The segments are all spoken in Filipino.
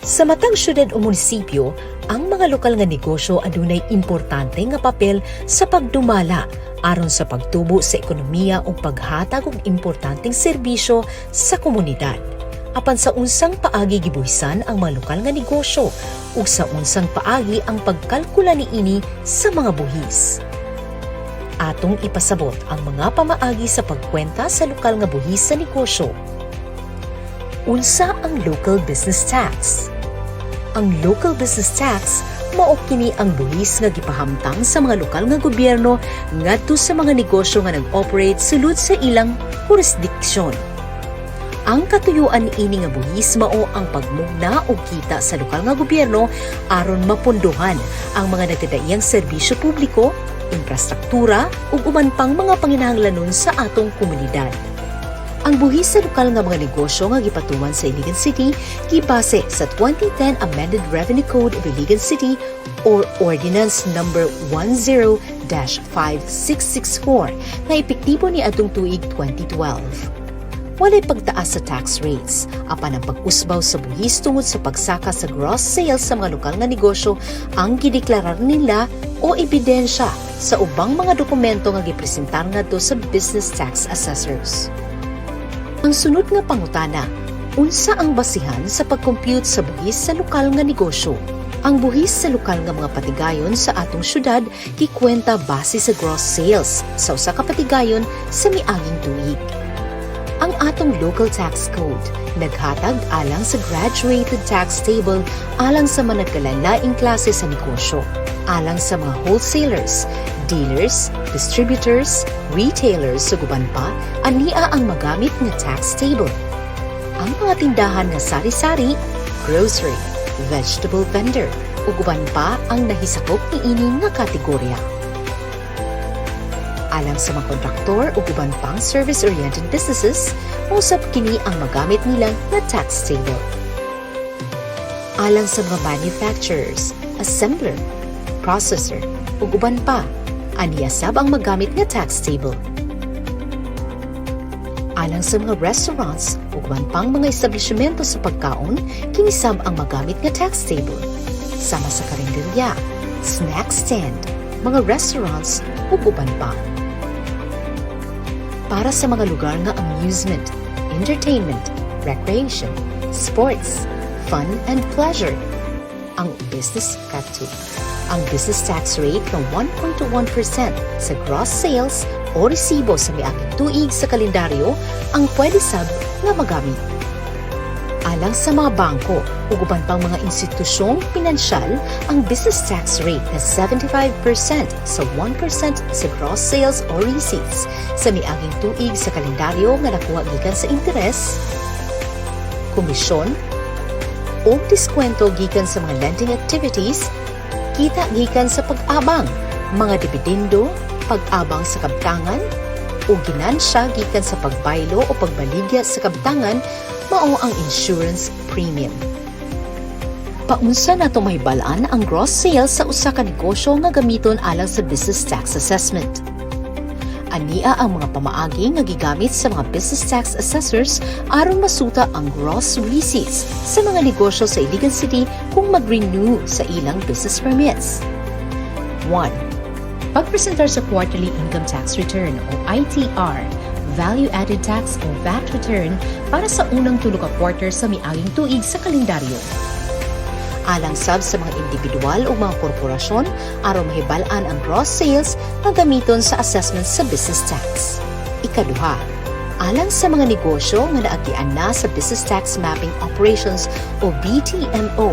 Sa matang syudad o munisipyo, ang mga lokal nga negosyo adunay importante nga papel sa pagdumala aron sa pagtubo sa ekonomiya o paghatag og importanteng serbisyo sa komunidad. Apan sa unsang paagi gibuhisan ang mga lokal nga negosyo ug sa unsang paagi ang pagkalkula niini sa mga buhis. Atong ipasabot ang mga pamaagi sa pagkwenta sa lokal nga buhis sa negosyo. Unsa ang local business tax? Ang local business tax mao kini ang buwis nga gipahamtang sa mga lokal nga gobyerno ngadto sa mga negosyo nga nag-operate sulod sa ilang jurisdiksyon. Ang katuyuan ini nga buhis mao ang pagmugna og kita sa lokal nga gobyerno aron mapunduhan ang mga nagkadaiyang serbisyo publiko, infrastruktura ug uban pang mga panginahanglanon sa atong komunidad. Ang buhis sa lokal nga mga negosyo nga gipatuman sa Iligan City gibase sa 2010 Amended Revenue Code of Iligan City or Ordinance Number 10-5664 na epektibo ni atong tuig 2012. Walay pagtaas sa tax rates, apan ang pag-usbaw sa buhis tungod sa pagsaka sa gross sales sa mga lokal nga negosyo ang gideklarar nila o ebidensya sa ubang mga dokumento nga gipresentar ngadto sa business tax assessors. Ang sunod nga pangutana, unsa ang basihan sa pag-compute sa buhis sa lokal nga negosyo? Ang buhis sa lokal nga mga patigayon sa atong syudad gikwenta base sa gross sales sa usa ka patigayon sa miaging tuig. Ang atong local tax code naghatag alang sa graduated tax table alang sa mga nagkalalaing klase sa negosyo, alang sa mga wholesalers, dealers, distributors, retailers sa guban pa, ania ang magamit nga tax table. Ang mga tindahan nga sari-sari, grocery, vegetable vendor, ug uban pa ang nahisakop ni ini nga kategorya. Alang sa mga kontraktor ug uban pang service-oriented businesses, usap kini ang magamit nila nga tax table. Alang sa mga manufacturers, assembler, processor, ug uban pa, aniya sab ang magamit nga tax table. Alang sa mga restaurants ug uban pang mga establishmento sa pagkaon, kini sab ang magamit nga tax table. Sama sa karinderya, snack stand, mga restaurants ug uban pa. Para sa mga lugar nga amusement, entertainment, recreation, sports, fun and pleasure, ang business cut ang business tax rate ng 1.1% sa gross sales o resibo sa miaging tuig sa kalendaryo ang pwede sab nga magamit. Alang sa mga bangko ug uban pang mga institusyong pinansyal, ang business tax rate na 75% sa 1% sa gross sales o receipts sa miaging tuig sa kalendaryo nga nakuha gikan sa interes, komisyon, o diskwento gikan sa mga lending activities kita gikan sa pag-abang, mga dividendo, pag-abang sa kabtangan, o ginansya gikan sa pagbaylo o pagbaligya sa kabtangan mao ang insurance premium. Paunsa na may balaan ang gross sales sa usa ka negosyo nga gamiton alang sa business tax assessment. Ania ang mga pamaagi nga gigamit sa mga business tax assessors aron masuta ang gross receipts sa mga negosyo sa Iligan City kung mag-renew sa ilang business permits. 1. Pagpresentar sa quarterly income tax return o ITR, value added tax o VAT return para sa unang tulo ka quarter sa miaging tuig sa kalendaryo alang sab sa mga individual o mga korporasyon aron mahibalaan ang gross sales nga gamiton sa assessment sa business tax. Ikaduha, alang sa mga negosyo nga naagian na sa Business Tax Mapping Operations o BTMO,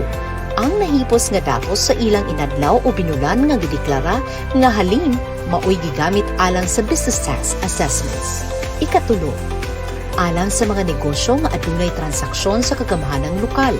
ang nahipos nga datos sa ilang inadlaw o binulan nga gideklara nga halin maoy gigamit alang sa business tax assessments. Ikatulo, alang sa mga negosyo nga adunay transaksyon sa kagamahanang lokal.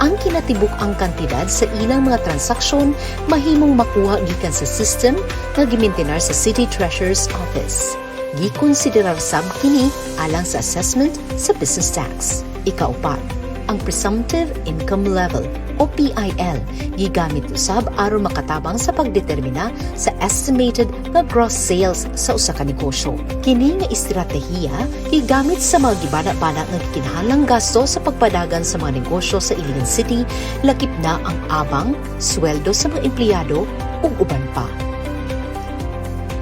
Ang kinatibuk ang kantidad sa ilang mga transaksyon mahimong makuha gikan sa system nga gimintenar sa City Treasurer's Office. Gikonsiderar sab kini alang sa assessment sa business tax. Ikaupat, ang presumptive income level o PIL gigamit usab aron makatabang sa pagdetermina sa estimated nga gross sales sa usa ka negosyo. Kini nga estratehiya gigamit sa mga gibana-bana nga kinahanglang gasto sa pagpadagan sa mga negosyo sa Iligan City, lakip na ang abang, sweldo sa mga empleyado ug uban pa.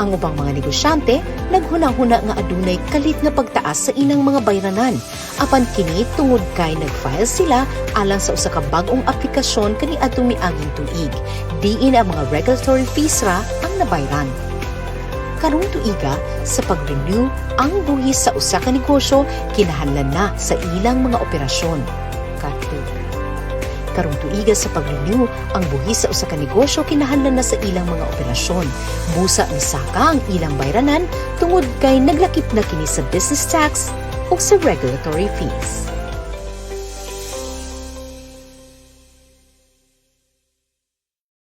Ang ubang mga negosyante naghuna-huna nga adunay kalit nga pagtaas sa inang mga bayranan. Apan kini tungod kay nag-file sila alang sa usa ka bag-ong aplikasyon kani atong miaging tuig. Diin ang mga regulatory fees ra ang nabayran. Karong tuiga sa pag-renew ang buhis sa usa ka negosyo kinahanglan na sa ilang mga operasyon. Kato. Karong tuiga sa pag-renew ang buhis sa usa ka negosyo kinahanglan na sa ilang mga operasyon. Busa ni saka ang ilang bayranan tungod kay naglakip na kini sa business tax o sa regulatory fees.